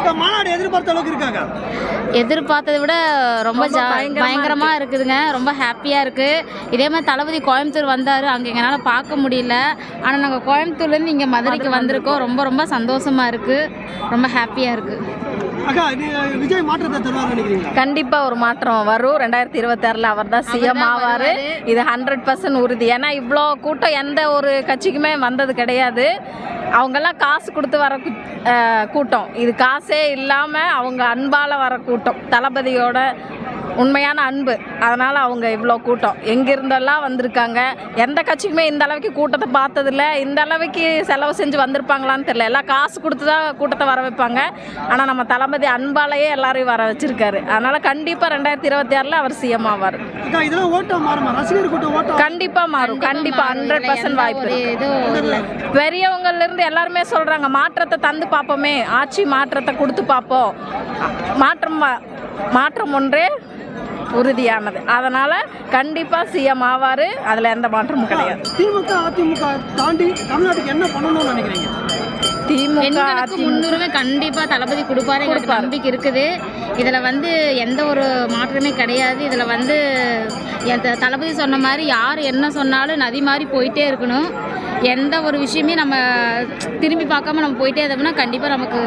இந்த மாநாடு எதிர்பார்த்த அளவுக்கு இருக்காங்க? எதிர்பார்த்ததை விட ரொம்ப ஜா பயங்கரமாக இருக்குதுங்க. ரொம்ப ஹாப்பியாக இருக்குது இதே மாதிரி தளபதி கோயம்புத்தூர் வந்தார். அங்கே எங்களால் பார்க்க முடியல. ஆனால் நாங்கள் கோயம்புத்தூர்லேருந்து இங்கே மதுரைக்கு வந்திருக்கோம். ரொம்ப ரொம்ப சந்தோஷமாக இருக்குது ரொம்ப ஹாப்பியாக இருக்குது கண்டிப்பா ஒரு மாற்றம் வரும். ரெண்டாயிரத்தி இருபத்தி ஆறுல அவர் தான் சிஎம் ஆவாரு. இது ஹண்ட்ரட் பர்சன்ட் உறுதி. ஏன்னா இவ்வளோ கூட்டம் எந்த ஒரு கட்சிக்குமே வந்தது கிடையாது. அவங்கெல்லாம் காசு கொடுத்து வர கூட்டம். இது காசே இல்லாமல் அவங்க அன்பால் வர கூட்டம். தளபதியோட உண்மையான அன்பு. அதனால அவங்க இவ்வளோ கூட்டம். எங்கிருந்தெல்லாம் வந்திருக்காங்க? எந்த கட்சிக்குமே இந்த அளவுக்கு கூட்டத்தை பார்த்ததில்ல. இந்த அளவுக்கு செலவு செஞ்சு வந்திருப்பாங்களான்னு தெரியல. எல்லாம் காசு கொடுத்து தான் கூட்டத்தை வர வைப்பாங்க. ஆனால் நம்ம தளபதி அன்பாலேயே எல்லாரையும் வர வச்சிருக்காரு. அதனால கண்டிப்பாக ரெண்டாயிரத்தி இருபத்தி ஆறில் அவர் சிஎம் ஆவார். ஓட்டா மாறுமா? ரசிகர் கூட்டம் ஓட்டா? கண்டிப்பா மாறும். கண்டிப்பா ஹண்ட்ரட் பர்சன்ட் வாய்ப்பு ஒரு இருக்கு. இதுவும் இல்லை. பெரியவங்கள்ல இருந்து எல்லாருமே சொல்றாங்க மாற்றத்தை தந்து பார்ப்போமே. ஆட்சி மாற்றத்தை கொடுத்து பார்ப்போம். மாற்றம் வ- மாற்றம் ஒன்றே உறுதியானது. அதனால கண்டிப்பா சிஎம் ஆவாரு. அதுல எந்த மாற்றமும் கிடையாது. திமுக அதிமுக தாண்டி தமிழ்நாட்டுக்கு என்ன பண்ணணும்னு நினைக்கிறீங்க? திமுக முன்னுரிமை கண்டிப்பா தளபதி கொடுப்பாரு. எங்களுக்கு நம்பிக்கை இருக்குது. இதுல வந்து எந்த ஒரு மாற்றமே கிடையாது. இதுல வந்து என் த- தளபதி சொன்ன மாதிரி யார் என்ன சொன்னாலும் நதி மாதிரி போயிட்டே இருக்கணும். எந்த ஒரு விஷயமே நம்ம திரும்பி பார்க்காம நம்ம போயிட்டே இருந்தோம்னா கண்டிப்பா நமக்கு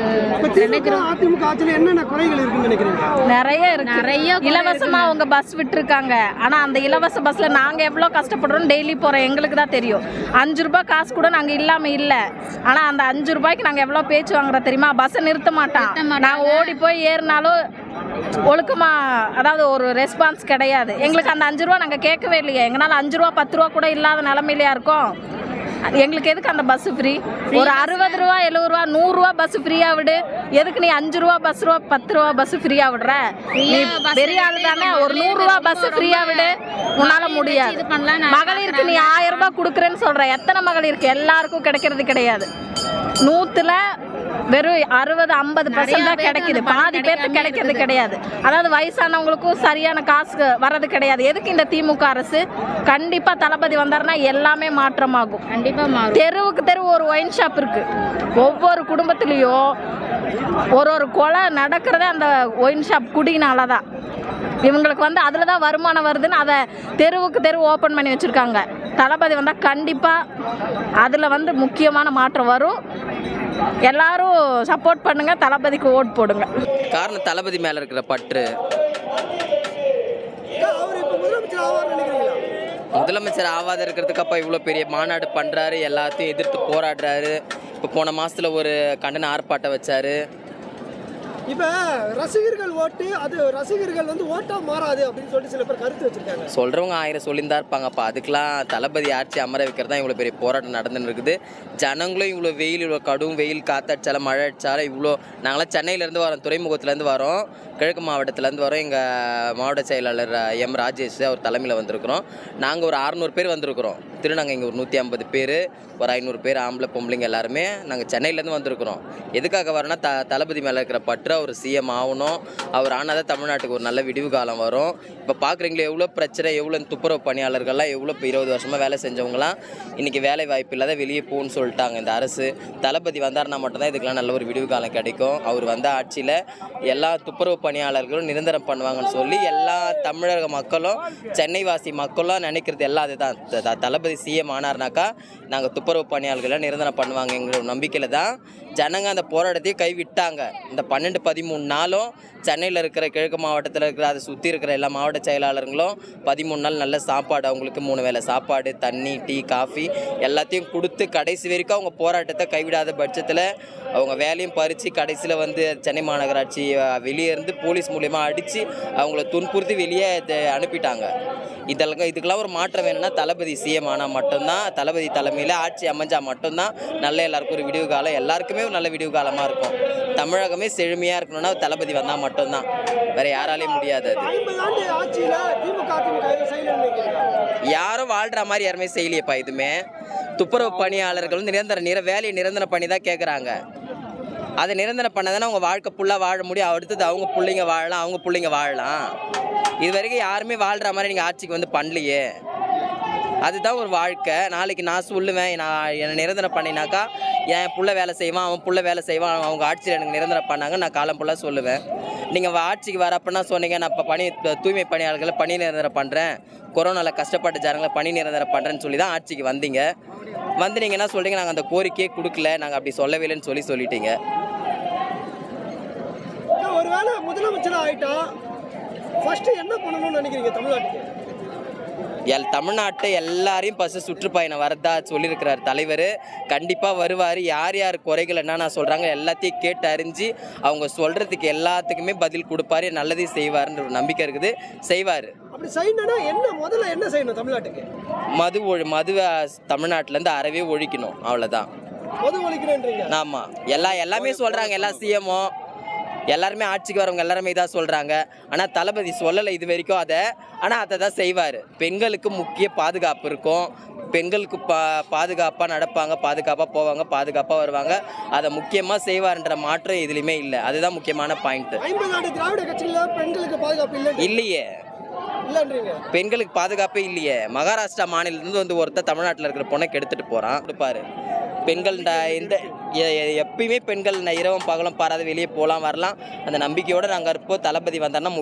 அதிமுக ஆட்சியில் என்னென்ன குறைகள் இருக்குன்னு நினைக்கிறீங்க? நிறைய இருக்கு. நிறைய குறை இலவசமா அவங்க பஸ் விட்டுருக்காங்க. ஆனா அந்த இலவச பஸ்ல நாங்க எவ்வளவு கஷ்டப்படுறோம்? டெய்லி போறோம் எங்களுக்கு தான் தெரியும். அஞ்சு ரூபாய் காசு கூட நாங்க இல்லாம இல்ல. ஆனா அந்த அஞ்சு ரூபாய்க்கு நாங்க எவ்வளவு பேச்சு வாங்குறோம் தெரியுமா? பஸ்ஸை நிறுத்த மாட்டான். நாங்க ஓடி போய் ஏறினாலும் ஒழுக்கமா அதாவது ஒரு ரெஸ்பான்ஸ் கிடையாது. எங்களுக்கு அந்த அஞ்சு ரூபா நாங்க கேட்கவே இல்லையே. எங்களால அஞ்சு ரூபா பத்து ரூபா கூட இல்லாத நிலமையிலயா இருக்கோம்? எங்களுக்கு எதுக்கு அந்த பஸ் ஃப்ரீ ஒரு அறுபது ரூபா எழுபது ரூபா நூறு ரூபா பஸ் ஃப்ரீயா விடு. எதுக்கு நீ அஞ்சு ரூபா பஸ் ரூபா பத்து ரூபா பஸ் ஃப்ரீயா விடுற? நீ பெரிய ஆள் தானே. ஒரு உள்ளே நூறு ரூபா ரொம்ப- பஸ் ஃப்ரீயா விடு. உன்னால முடியாது. மகளிருக்கு நீ ஆயிரம் ரூபாய் கொடுக்குறேன்னு சொல்ற. எத்தனை மகளிருக்கு? எல்லாருக்கும் கிடைக்கிறது கிடையாது. நூத்துல வெறும் அறுபது ஐம்பது பர்சன்ட் தான் கிடைக்குது. பாதி பேருக்கு கிடைக்கிறது கிடையாது. அதாவது வயசானவங்களுக்கும் சரியான காசு வர்றது கிடையாது. எதுக்கு இந்த திமுக அரசு? கண்டிப்பா தளபதி வந்தாருன்னா எல்லாமே மாற்றமாகும். கண்டிப்பா மாறும். தெருவுக்கு தெரு ஒரு ஒயின் ஷாப் இருக்கு. ஒவ்வொரு குடும்பத்துலேயும் ஒரு ஒரு கொலை நடக்கிறதே அந்த ஒயின் ஷாப் குடினால தான் இவங்களுக்கு வந்து அதில் தான் வருமானம் வருதுன்னு அதை தெருவுக்கு தெரு ஓப்பன் பண்ணி வச்சுருக்காங்க. தளபதி வந்தால் கண்டிப்பாக அதில் வந்து முக்கியமான மாற்றம் வரும். எல்லாரும் சப்போர்ட் பண்ணுங்க தளபதிக்கு ஓட் போடுங்க. காரணம் தளபதி மேலே இருக்கிற பற்று. முதலமைச்சர் ஆவாத இருக்கிறதுக்கு அப்போ இவ்வளோ பெரிய மாநாடு பண்ணுறாரு எல்லாத்தையும் எதிர்த்து போராடுறாரு. இப்போ போன மாதத்தில் ஒரு கண்டன ஆர்ப்பாட்டம் வச்சாரு. இப்போ ரசிகர்கள் ஓட்டு அது ரசிகர்கள் வந்து ஓட்டா மாறாது அப்படின்னு சொல்லிட்டு சில பேர் கருத்து வச்சிருக்காங்க. சொல்கிறவங்க ஆயிரம் சொல்லியிருந்தா இருப்பாங்க. அப்போ தளபதி ஆட்சி அமர வைக்கிறது தான் இவ்வளோ பெரிய போராட்டம் நடந்துன்னு இருக்குது. ஜனங்களும் இவ்வளோ வெயில் இவ்வளோ கடும் வெயில் காத்தடிச்சாலும் மழை அடிச்சாலும் இவ்வளோ நாங்களாம் சென்னையிலேருந்து வரோம் துறைமுகத்துலேருந்து வரோம். கிழக்கு மாவட்டத்துலேருந்து வரோம். எங்கள் மாவட்ட செயலாளர் எம் ராஜேஷ் அவர் தலைமையில் வந்திருக்கிறோம். நாங்கள் ஒரு அறநூறு பேர் வந்திருக்கிறோம். திருநாங்கள் இங்கே ஒரு நூற்றி ஐம்பது பேர் ஒரு ஐநூறு பேர் ஆம்பளை பொம்பளைங்க எல்லாருமே நாங்கள் சென்னையிலேருந்து வந்திருக்கிறோம். எதுக்காக வரோன்னா த தளபதி மேலே இருக்கிற பற்று அவர் சிஎம் ஆகணும். அவர் ஆனால் தான் தமிழ்நாட்டுக்கு ஒரு நல்ல விடிவு காலம் வரும். இப்போ பார்க்குறீங்களே எவ்வளோ பிரச்சனை எவ்வளோ துப்புரவு பணியாளர்கள்லாம் எவ்வளோ இப்போ இருபது வருஷமாக வேலை செஞ்சவங்களாம் இன்றைக்கி வேலை வாய்ப்பு இல்லாத வெளியே போகணும்னு சொல்லிட்டாங்க இந்த அரசு. தளபதி வந்தாருன்னா மட்டும்தான் இதுக்கெல்லாம் நல்ல ஒரு விடிவு காலம் கிடைக்கும். அவர் வந்த ஆட்சியில் எல்லா துப்புரவு பணியாளர்களும் நிரந்தரம் பண்ணுவாங்கன்னு சொல்லி எல்லா தமிழக மக்களும் சென்னை வாசி மக்களும் நினைக்கிறது எல்லாம் அதுதான். தளபதி சிஎம் ஆனார்னாக்கா நாங்கள் துப்புரவு பணியாளர்களை நிரந்தரம் பண்ணுவாங்கங்கிற எங்களோட நம்பிக்கையில் தான் ஜனங்க அந்த போராட்டத்தையே கைவிட்டாங்க. இந்த பன்னெண்டு பதிமூணு நாளும் சென்னையில் இருக்கிற கிழக்கு மாவட்டத்தில் இருக்கிற அதை சுற்றி இருக்கிற எல்லா மாவட்ட செயலாளர்களும் பதிமூணு நாள் நல்ல சாப்பாடு அவங்களுக்கு மூணு வேளை சாப்பாடு தண்ணி டீ காஃபி எல்லாத்தையும் கொடுத்து கடைசி வரைக்கும் அவங்க போராட்டத்தை கைவிடாத பட்சத்தில் அவங்க வேலையும் பறித்து கடைசியில் வந்து சென்னை மாநகராட்சி வெளியே இருந்து போலீஸ் மூலிமா அடித்து அவங்கள துன்புறுத்தி வெளியே அனுப்பிட்டாங்க. இதெல்லாம் இதுக்கெல்லாம் ஒரு மாற்றம் வேணும்னா தளபதி சிஎம் ஆனால் மட்டும்தான் தளபதி தலைமையில் ஆட்சி அமைஞ்சால் மட்டும்தான் நல்ல எல்லாருக்கும் ஒரு விடிவு காலம் எல்லாருக்குமே ஒரு நல்ல விடிவு காலமாக இருக்கும். தமிழகமே செழுமையாக இருக்கணும்னா தளபதி வந்தால் மட்டும்தான். வேற யாராலையும் முடியாது அது. யாரும் வாழ்கிற மாதிரி யாருமே செய்யலையேப்பா இதுமே துப்புரவு பணியாளர்கள் வந்து நிரந்தர நிற வேலையை நிரந்தரம் பண்ணி தான் கேட்குறாங்க அதை நிரந்தரம் பண்ணதானே அவங்க வாழ்க்கை ஃபுல்லாக வாழ முடியும். அடுத்தது அவங்க பிள்ளைங்க வாழலாம் அவங்க பிள்ளைங்க வாழலாம். இது வரைக்கும் யாருமே வாழ்கிற மாதிரி நீங்கள் ஆட்சிக்கு வந்து பண்ணலையே. அதுதான் ஒரு வாழ்க்கை. நாளைக்கு நான் சொல்லுவேன் நான் என்னை நிரந்தரம் பண்ணினாக்கா என் புள்ள வேலை செய்வான் அவன் புள்ள வேலை செய்வான் அவங்க ஆட்சியில் எனக்கு நிரந்தரம் பண்ணாங்க நான் காலம் புள்ள சொல்லுவேன். நீங்கள் ஆட்சிக்கு வரப்பன்னா சொன்னீங்க நான் இப்போ பணி தூய்மை பணியாளர்களை பணி நிரந்தரம் பண்ணுறேன் கொரோனாவில் கஷ்டப்பட்டு ஜனங்களை பணி நிரந்தரம் பண்ணுறேன்னு சொல்லி தான் ஆட்சிக்கு வந்தீங்க. வந்து நீங்கள் என்ன சொல்கிறீங்க நாங்கள் அந்த கோரிக்கையே கொடுக்கல நாங்கள் அப்படி சொல்லவே இல்லைன்னு சொல்லி சொல்லிட்டீங்க. ஒருவேளை முதலமைச்சரா ஆயிட்டா ஃபஸ்ட்டு என்ன பண்ணணும்னு நினைக்கிறீங்க தமிழ்நாட்டுக்கு? எல் தமிழ்நாட்டை எல்லாரையும் ஃபஸ்ட்டு சுற்றுப்பயணம் வரதா சொல்லியிருக்கிறார் தலைவர். கண்டிப்பாக வருவார். யார் யார் குறைகள் என்னென்ன சொல்கிறாங்க எல்லாத்தையும் கேட்டு அறிஞ்சு அவங்க சொல்கிறதுக்கு எல்லாத்துக்குமே பதில் கொடுப்பாரு. நல்லதையும் செய்வாருன்ற ஒரு நம்பிக்கை இருக்குது. செய்வார். அப்படி செய்யணும்னா என்ன முதல்ல என்ன செய்யணும் தமிழ்நாட்டுக்கு? மது ஒழி மதுவை தமிழ்நாட்டிலேருந்து அறவே ஒழிக்கணும். அவ்வளோதான் மது ஒழிக்கணுன்றீங்க ஆமாம் எல்லா எல்லாமே சொல்கிறாங்க எல்லா சிஎம்ஓ எல்லாருமே ஆட்சிக்கு வரவங்க எல்லாருமே இதாக சொல்கிறாங்க ஆனால் தளபதி சொல்லலை இது வரைக்கும் அதை. ஆனால் அதை தான் செய்வார். பெண்களுக்கு முக்கிய பாதுகாப்பு இருக்கும். பெண்களுக்கு பா பாதுகாப்பாக நடப்பாங்க பாதுகாப்பாக போவாங்க பாதுகாப்பாக வருவாங்க. அதை முக்கியமாக செய்வார்ன்ற மாற்றம் எதுலேயுமே இல்லை. அதுதான் முக்கியமான இல்லை இல்லையே. பெண்களுக்கு பாதுகாப்பே இல்லையே. மகாராஷ்டிரா மாநிலத்திலேருந்து வந்து ஒருத்தர் தமிழ்நாட்டில் இருக்கிற பொண்ணை கெடுத்துட்டு போகிறான் கொடுப்பாரு. பெண்கள் இந்த இந்த எப்பயுமே பெண்கள் ந- இரவும் பகலும் பாராத வெளியே போகலாம் வரலாம். அந்த நம்பிக்கையோடு நாங்கள் இருப்போம் தளபதி வந்தோன்னா